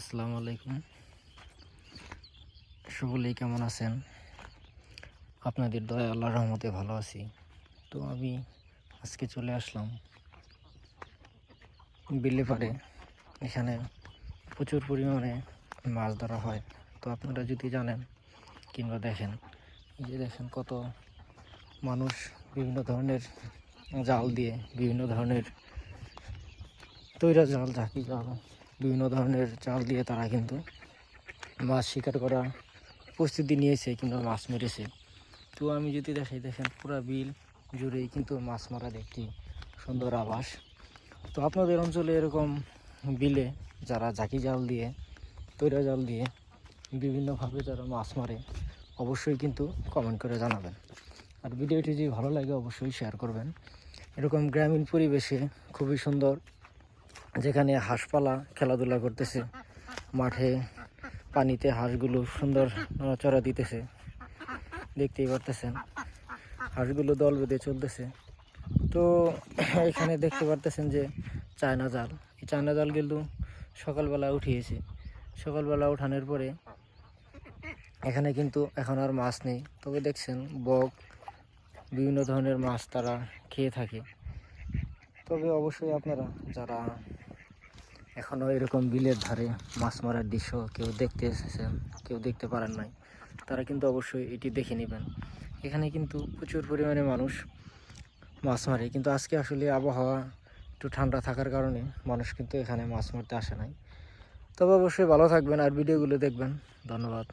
আসসালামু আলাইকুম। সকলেই কেমন আছেন? আপনাদের দয়া, আল্লাহর রহমতে ভালো আছি। তো আমি আজকে চলে আসলাম বিলে এখানে প্রচুর পরিমাণে মাছ ধরা হয়। তো আপনারা যদি জানেন কিংবা দেখেন যে দেখেন কত মানুষ বিভিন্ন ধরনের জাল দিয়ে, বিভিন্ন ধরনের তৈরা জাল ঝাঁকি জাল বিভিন্ন ধরনের চাল দিয়ে তারা কিন্তু মাছ শিকার করা প্রস্তুতি নিয়েছে কিংবা মাছ মেরেছে। তো আমি যদি দেখাই, দেখেন পুরা বিল জুড়েই কিন্তু মাছ মারার একটি সুন্দর আবাস তো আপনাদের অঞ্চলে এরকম বিলে যারা ঝাঁকি জাল দিয়ে, তৈরা জাল দিয়ে বিভিন্নভাবে যারা মাছ মারে, অবশ্যই কিন্তু কমেন্ট করে জানাবেন। আর ভিডিওটি যদি ভালো লাগে, অবশ্যই শেয়ার করবেন। এরকম গ্রামীণ পরিবেশে খুবই সুন্দর যেখানে হাঁসপালা খেলাধুলা করতেছে, মাঠে পানিতে হাঁসগুলো সুন্দর নড়াচড়া দিতেছে। দেখতেই পারতেছেন, হাঁসগুলো দল বেঁধে চলতেছে। তো এখানে দেখতে পারতেছেন যে চায়না জাল, এই চায়না জাল কিন্তু সকালবেলা উঠিয়েছে। সকালবেলা উঠানোর পরে এখানে কিন্তু এখন আর মাছ নেই। তবে দেখছেন, বক, বিভিন্ন ধরনের মাছ তারা খেয়ে থাকে। তবে অবশ্যই আপনারা যারা এখনও এরকম বিলের ধারে মাছ মারার দৃশ্য কেউ দেখতে এসেছেন কেউ দেখতে পারেন নাই। তারা কিন্তু অবশ্যই এটি দেখে নেবেন। এখানে কিন্তু প্রচুর পরিমাণে মানুষ মাছ মারে। কিন্তু আজকে আসলে আবহাওয়া একটু ঠান্ডা থাকার কারণে মানুষ কিন্তু এখানে মাছ মারতে আসে নাই। তবে অবশ্যই ভালো থাকবেন আর ভিডিওগুলো দেখবেন। ধন্যবাদ।